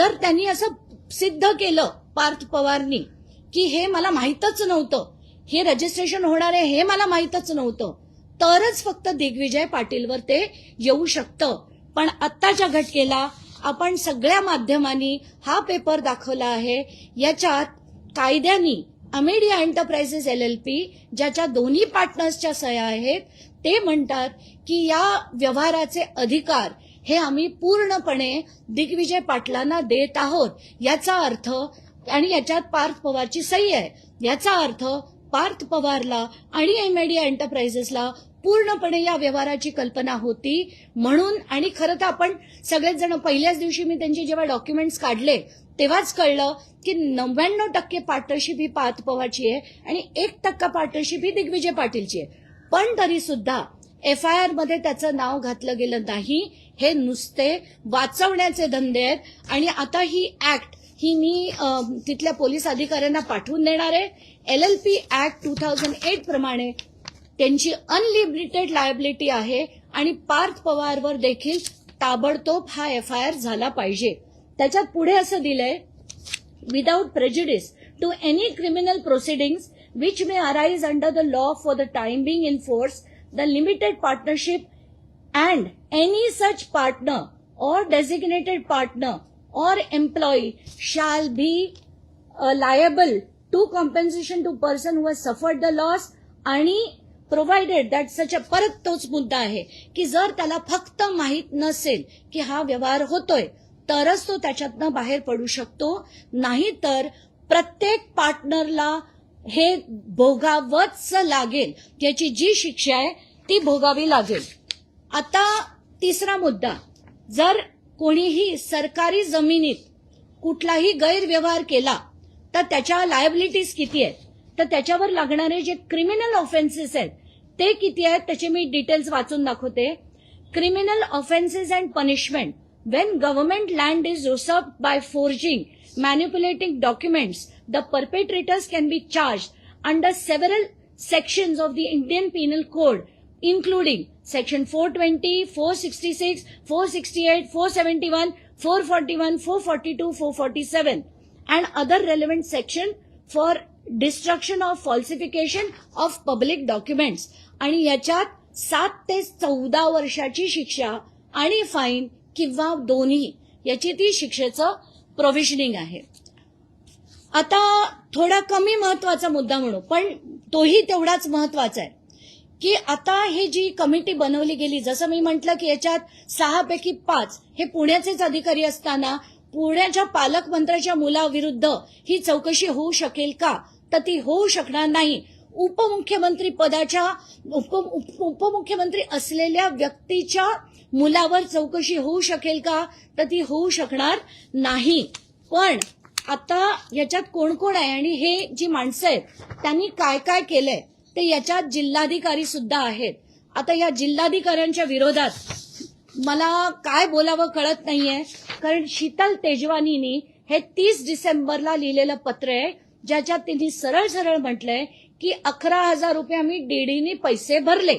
जर त्यांनी असं सिद्ध केलं पार्थ पवारनी की हे मला माहीतच नव्हतं हे रजिस्ट्रेशन होणार आहे हे मला माहीतच नव्हतं तरच फक्त दिग्विजय पाटीलवर ते येऊ शकतं. पण आत्ताच्या घटकेला आपण सगळ्या माध्यमांनी हा पेपर दाखवला आहे. याच्यात कायद्यानी Amadea enterprises L L P ज्याच्या दोन्ही पार्टनर्सच्या सह्या आहेत ते म्हणतात की या व्यवहाराचे अधिकार हे आम्ही पूर्णपणे दिग्विजय पाटलांना देत आहोत. याचा अर्थ आणि याच्यात पार्थ पवारची सही आहे. याचा अर्थ पार्थ पवारला आणि एमेडिया एंटरप्राइजेसला पूर्णपणे या व्यवहाराची कल्पना होती. म्हणून आणि खरं तर आपण सगळेच जण पहिल्याच दिवशी मी त्यांचे जेव्हा डॉक्युमेंट्स काढले तेव्हाच कळलं की नव्याण्णव टक्के पार्टनरशिप ही पार्थ पवारची आहे आणि एक टक्का पार्टनरशिप ही दिग्विजय पाटीलची आहे. पण तरी सुद्धा एफ आय आरमध्ये त्याचं नाव घातलं गेलं नाही. हे नुसते वाचवण्याचे धंदे आहेत. आणि आता ही ऍक्ट ही मी तिथल्या पोलीस अधिकाऱ्यांना पाठवून देणार आहे. L L P act two thousand eight प्रमाणे त्यांची अनलिमिटेड लायबिलिटी आहे आणि पार्थ पवारवर देखील ताबडतोब हा एफ आय आर झाला पाहिजे. त्याच्यात पुढे असं दिलंय without prejudice to any criminal proceedings which may arise under the law for the time being in force, the limited partnership and any such partner or designated partner or employee shall be uh, liable to compensation to person who has suffered the loss आणि provided that such परत तोच मुद्दा आहे की जर त्याला फक्त माहीत नसेल की हा व्यवहार होतोय तरच तो त्याच्यातनं बाहेर पडू शकतो. नाहीतर प्रत्येक पार्टनरला हे भोगावंच लागेल. याची जी शिक्षा आहे ती भोगावी लागेल. आता तिसरा मुद्दा. जर कोणीही सरकारी जमिनीत कुठलाही गैरव्यवहार केला तर त्याच्या लायबिलिटीज किती आहेत? तर त्याच्यावर लागणारे जे क्रिमिनल ऑफेन्सेस आहेत ते किती आहेत? त्याचे मी डिटेल्स वाचून दाखवते. Criminal offences and punishment when government land is used up by forging manipulating documents the perpetrators can be charge under several sections of the Indian penal code including Section 420, 466, 468, 471, 441, 442, 447, and other relevant section for destruction of falsification of public documents. आणि याच्यात सात ते चौदा वर्षाची शिक्षा आणि fine किंवा दोन्ही याची ती शिक्षेचं प्रोव्हिजनिंग आहे आता थोडा कमी महत्त्वाचा मुद्दा म्हणू पण तोही तेवढाच महत्त्वाचा आहे की आता ही जी कमिटी बनवली गेली जसं मी म्हटलं की याच्यात सहापैकी पाच हे पुण्याचेच अधिकारी असताना पुण्याच्या पालकमंत्र्याच्या मुलाविरुद्ध ही चौकशी होऊ शकेल का? तर ती होऊ शकणार नाही. उपमुख्यमंत्री पदाच्या उप उप- उपमुख्यमंत्री असलेल्या व्यक्तीच्या मुलावर चौकशी होऊ शकेल का? तर ती होऊ शकणार नाही. पण आता याच्यात कोण कोण आहे आणि हे जी माणसं आहेत त्यांनी काय काय केलंय? ते याच्यात जिल्हाधिकारी सुद्धा आहेत. आता या जिल्हाधिकाऱ्यांच्या विरोधात मला काय बोलावं कळत नाहीये. कारण शीतल तेजवानीनी हे तीस डिसेंबरला लिहिलेलं पत्र आहे ज्याच्यात तिने सरळ सरळ म्हटलंय की अकरा हजार रुपये आम्ही डीडीनी पैसे भरले.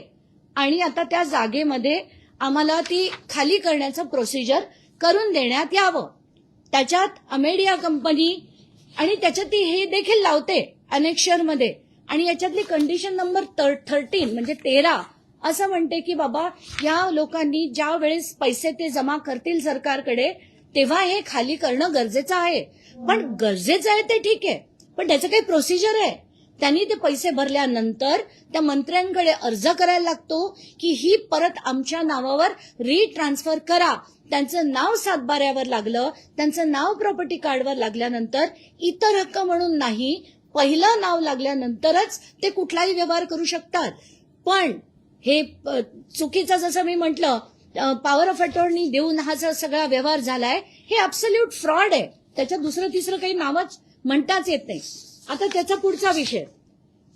आणि आता त्या जागेमध्ये आम्हाला ती खाली करण्याचं प्रोसिजर करून देण्यात यावं. त्याच्यात अमेडिया कंपनी आणि त्याच्यात ती हे देखील लावते अनेक्षरमध्ये आणि याच्यातली कंडिशन नंबर थर्टीन म्हणजे तेरा असं म्हणते की बाबा या लोकांनी ज्या वेळेस पैसे ते जमा करतील सरकारकडे तेव्हा हे खाली करणं गरजेचं आहे. पण गरजेचं आहे ते ठीक आहे पण त्याचं काही प्रोसिजर आहे. त्यांनी ते पैसे भरल्यानंतर त्या मंत्र्यांकडे अर्ज करायला लागतो की ही परत आमच्या नावावर रिट्रान्सफर करा. त्यांचं नाव सातबाऱ्यावर लागलं त्यांचं नाव प्रॉपर्टी कार्डवर लागल्यानंतर इतर हक्क म्हणून नाही पहिलं नाव लागल्यानंतरच ते कुठलाही व्यवहार करू शकतात. पण हे चुकीचं जसं मी म्हटलं पॉवर ऑफ अटॉर्नी देऊन हा जो सगळा व्यवहार झालाय हे अब्सल्यूट फ्रॉड आहे. त्याच्या दुसरं तिसरं काही नावच म्हणताच येत नाही. आता त्याचा पुढचा विषय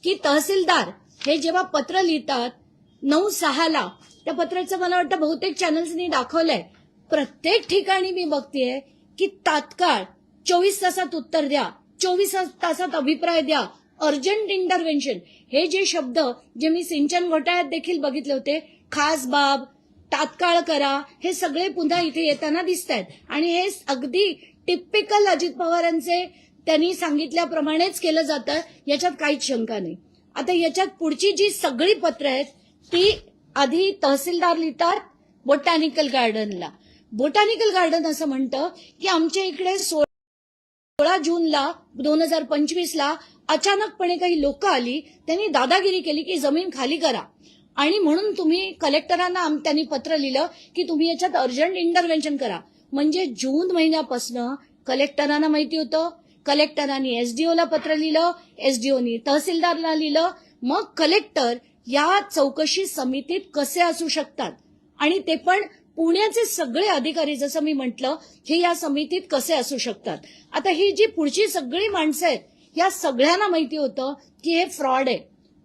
की तहसीलदार हे जेव्हा पत्र लिहितात नऊ सहाला त्या पत्राचं मला वाटतं बहुतेक चॅनल्सनी दाखवलंय. प्रत्येक ठिकाणी मी बघतेय की तात्काळ चोवीस तासात उत्तर द्या. चोवीस तासात अभिप्राय द्या. अर्जंट इंटरव्हेन्शन हे जे शब्द जे मी सिंचन घोटाळ्यात देखील बघितले होते खास बाब तात्काळ करा हे सगळे पुन्हा इथे येताना दिसत आहेत आणि हे अगदी टिपिकल अजित पवारांचे त्यांनी सांगितल्याप्रमाणेच केलं जातं याच्यात काहीच शंका नाही. आता याच्यात पुढची जी सगळी पत्र आहेत ती आधी तहसीलदार लिहितात बोटॅनिकल गार्डनला बोटॅनिकल गार्डन असं म्हणतं की आमच्या इकडे सो सोळा जूनला दोन हजार पंचवीसला अचानकपणे काही लोक आली त्यांनी दादागिरी केली की जमीन खाली करा. आणि म्हणून तुम्ही कलेक्टरांना त्यांनी पत्र लिहिलं की तुम्ही याच्यात अर्जंट इंटरव्हेन्शन करा. म्हणजे जून महिन्यापासनं कलेक्टरांना माहिती होतं कलेक्टरांनी एसडीओला पत्र लिहिलं एसडीओनी तहसीलदारला लिहिलं. मग कलेक्टर या चौकशी समितीत कसे असू शकतात? आणि ते पण पुण्याचे सगळे अधिकारी जसं मी म्हटलं हे या समितीत कसे असू शकतात? आता ही जी पुढची सगळी माणसं आहेत या सगळ्यांना माहिती होतं की हे फ्रॉड आहे.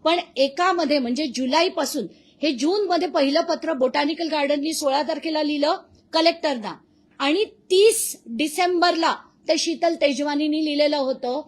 पण एकामध्ये म्हणजे जुलैपासून हे जूनमध्ये पहिलं पत्र बोटॅनिकल गार्डननी सोळा तारखेला लिहिलं कलेक्टरना. आणि तीस डिसेंबरला ते शीतल तेजवानीनी लिहिलेलं होतं.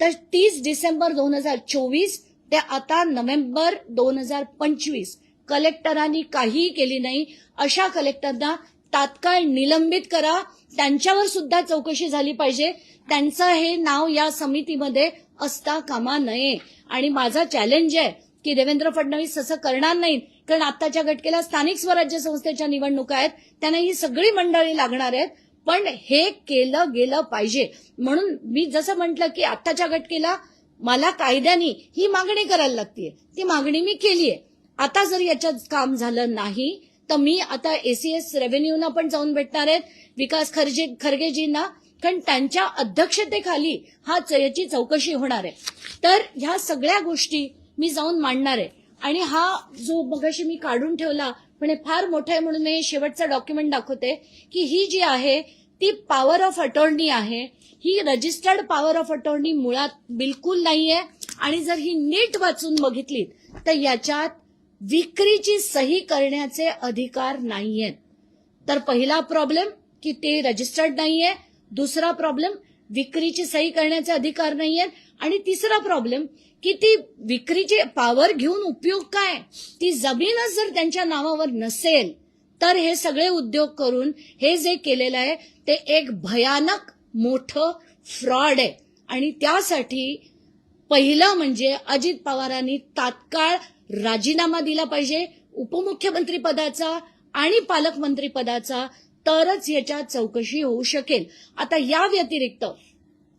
तर तीस डिसेंबर दोन हजार चोवीस ते आता नोव्हेंबर दोन हजार पंचवीस. कलेक्टरांनी काहीही केली नाही अशा कलेक्टरना तात्काळ निलंबित करा. त्यांच्यावर सुद्धा चौकशी झाली पाहिजे. त्यांचं हे नाव या समितीमध्ये असता कामा नये. आणि माझा चॅलेंज आहे की देवेंद्र फडणवीस असं करणार नाहीत कारण आत्ताच्या घटकेला स्थानिक स्वराज्य संस्थेच्या निवडणुका आहेत त्यांना ही सगळी मंडळी लागणार आहेत. पण हे केलं गेलं पाहिजे. म्हणून मी जसं म्हटलं की आत्ताच्या घटकेला मला कायद्याने ही मागणी करायला लागतीये. ती मागणी मी केली आहे आता जर याच्यात काम झालं नाही तर मी आता एसीएस रेव्हेन्यूना पण जाऊन भेटणार आहेत विकास खर्जे खरगेजींना कारण त्यांच्या अध्यक्षतेखाली हा च- याची चौकशी होणार आहे. तर ह्या सगळ्या गोष्टी मी जाऊन मांडणार आहे. आणि हा जो मगाशी मी काढून ठेवला पण हे फार मोठं आहे म्हणून मी शेवटचं डॉक्युमेंट दाखवते की ही जी आहे ती पॉवर ऑफ अटॉर्नी आहे. ही रजिस्टर्ड पॉवर ऑफ अटॉर्नी मुळात बिलकुल नाहीये. आणि जर ही नीट वाचून बघितली तर याच्यात विक्रीची सही करण्याचे अधिकार नाहीयेत. तर पहिला प्रॉब्लेम की ते रजिस्टर्ड नाहीये. दुसरा प्रॉब्लेम विक्रीची सही करण्याचे अधिकार नाहीयेत. आणि तिसरा प्रॉब्लेम की ती विक्रीची पॉवर घेऊन उपयोग काय? ती जमीनच जर त्यांच्या नावावर नसेल तर हे सगळे उद्योग करून हे जे केलेलं आहे ते एक भयानक मोठं फ्रॉड आहे. आणि त्यासाठी पहिलं म्हणजे अजित पवारांनी तात्काळ राजीनामा दिला पाहिजे उपमुख्यमंत्री पदाचा आणि पालकमंत्री पदाचा तरच याच्यात चौकशी होऊ शकेल. आता या व्यतिरिक्त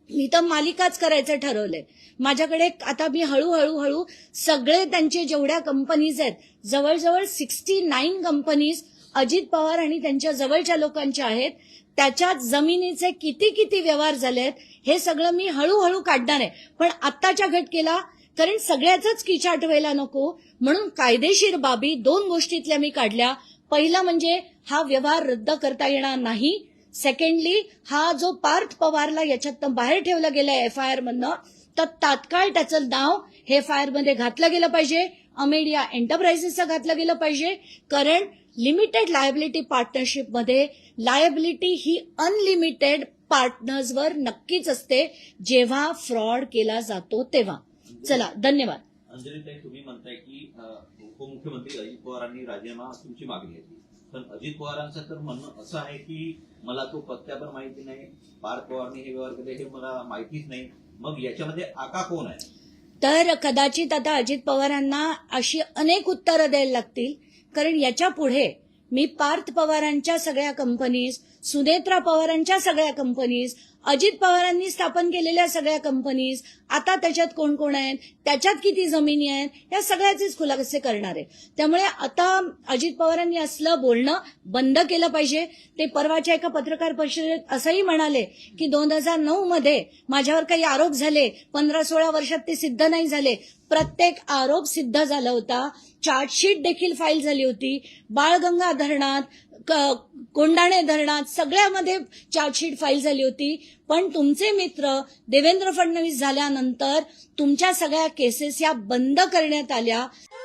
मी तर मालिकाच करायचं ठरवलंय. माझ्याकडे आता मी हळूहळू हळू सगळे त्यांचे जेवढ्या कंपनीज आहेत जवळजवळ sixty nine companies Ajit Pawar आणि त्यांच्या जवळच्या लोकांच्या आहेत त्याच्यात जमिनीचे किती किती व्यवहार झालेत हे सगळं मी हळूहळू काढणार आहे. पण आत्ताच्या घटकेला कारण सगळ्याच किचाट व्हायला नको. म्हणून कायदेशीर बाबी दोन गोष्टीतल्या मी काढल्या. पहिला म्हणजे हा व्यवहार रद्द करता येणार नाही. सेकंडली हा जो पार्थ पवारला याच्यातनं बाहेर ठेवला गेलाय एफ आय आर मधनं तर तात्काळ त्याचं नाव हे एफ आय आरमध्ये घातलं गेलं पाहिजे. अमेडिया एंटरप्राइजेसचं घातलं गेलं पाहिजे. कारण लिमिटेड लायबिलिटी पार्टनरशिपमध्ये लायबिलिटी ही अनलिमिटेड पार्टनर्सवर नक्कीच असते जेव्हा फ्रॉड केला जातो तेव्हा. चला धन्यवाद. अंजलीताई तुम्ही म्हणताय की उपमुख्यमंत्री अजित पवारांनी राजीनामा तुमची मागणी आहे पण अजित पवारांचं तर म्हणणं असं आहे की मला तो पत्त्या पण माहिती नाही पार्थ पवारने हे व्यवहार केले हे मला माहितीच नाही. मग याच्यामध्ये आका कोण आहे? तर कदाचित आता अजित पवारांना अशी अनेक उत्तरं द्यायला लागतील. कारण याच्यापुढे मी पार्थ पवारांच्या सगळ्या कंपनीज सुनेत्रा पवारांच्या सगळ्या कंपनीज अजित पवारांनी स्थापन केलेल्या सगळ्या कंपनीज आता त्याच्यात कोण कोण आहेत त्याच्यात किती जमिनी आहेत या सगळ्याचेच खुलासे करणार आहे. त्यामुळे आता अजित पवारांनी असलं बोलणं बंद केलं पाहिजे. ते परवाच्या एका पत्रकार परिषदेत असंही म्हणाले की दोन हजार नऊ मध्ये माझ्यावर काही आरोप झाले पंधरा सोळा वर्षात ते सिद्ध नाही झाले. प्रत्येक आरोप सिद्ध झाला होता. चार्जशीट देखील फाईल झाली होती. बाळगंगा धरणात कोंडाणे धरणात सगळ्यामध्ये चार्जशीट फाईल झाली होती. पण तुमचे मित्र देवेंद्र फडणवीस झाल्यानंतर तुमच्या सगळ्या केसेस या बंद करण्यात आल्या.